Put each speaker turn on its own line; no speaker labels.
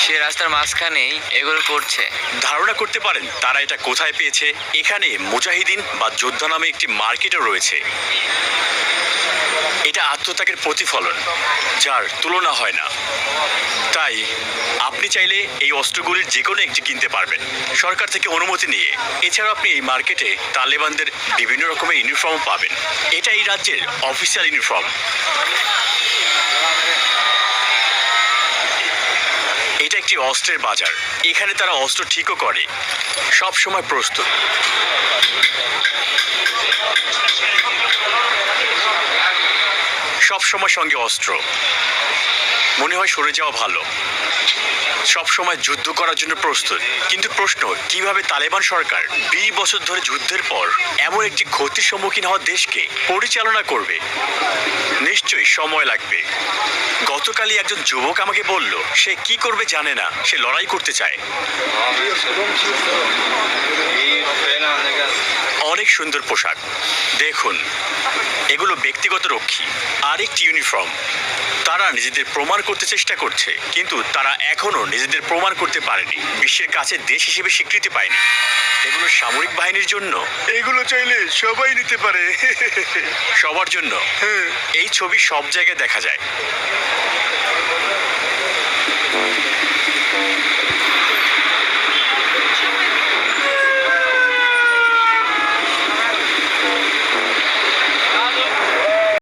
সে রাস্তার মাঝখানেই এগুলো করছে।
ধারণা করতে পারেন তারা এটা কোথায় পেয়েছে। এখানে মুজাহিদিন বা যোদ্ধা নামে একটি মার্কেটও রয়েছে। এটা আত্মত্যাগের প্রতিফলন, যার তুলনা হয় না। তাই আপনি চাইলে এই অস্ত্রগুলির যে কোনো একটি কিনতে পারবেন। সরকার থেকে অনুমতি নিয়ে। এছাড়াও আপনি এই মার্কেটে তালেবানদের বিভিন্ন রকমের ইউনিফর্ম পাবেন। এটা এই রাজ্যের অফিসিয়াল ইউনিফর্ম। এটা একটি অস্ত্রের বাজার। এখানে তারা অস্ত্র ঠিকও করে। সব সময় প্রস্তুত। সব সময় সঙ্গে অস্ত্র। মনে হয় সরে যাওয়া ভালো। সব সময় যুদ্ধ করার জন্য প্রস্তুত। কিন্তু প্রশ্ন, কীভাবে তালেবান সরকার বিশ বছর ধরে যুদ্ধের পর এমন একটি ক্ষতির সম্মুখীন হওয়া দেশকে পরিচালনা করবে? নিশ্চয়ই সময় লাগবে। গতকালই একজন যুবক আমাকে বলল, সে কি করবে জানে না, সে লড়াই করতে চায়। অনেক সুন্দর পোশাক। দেখুন, এগুলো ব্যক্তিগত রক্ষী, আরেকটি ইউনিফর্ম। তারা নিজেদের প্রমাণ করতে চেষ্টা করছে কিন্তু তারা এখনও নিজেদের প্রমাণ করতে পারেনি। বিশ্বের কাছে দেশ হিসেবে স্বীকৃতি পায়নি। এগুলো সামরিক বাহিনীর জন্য। এগুলো চাইলে সবাই নিতে পারে। সবার জন্য। এই ছবি সব জায়গায় দেখা যায়।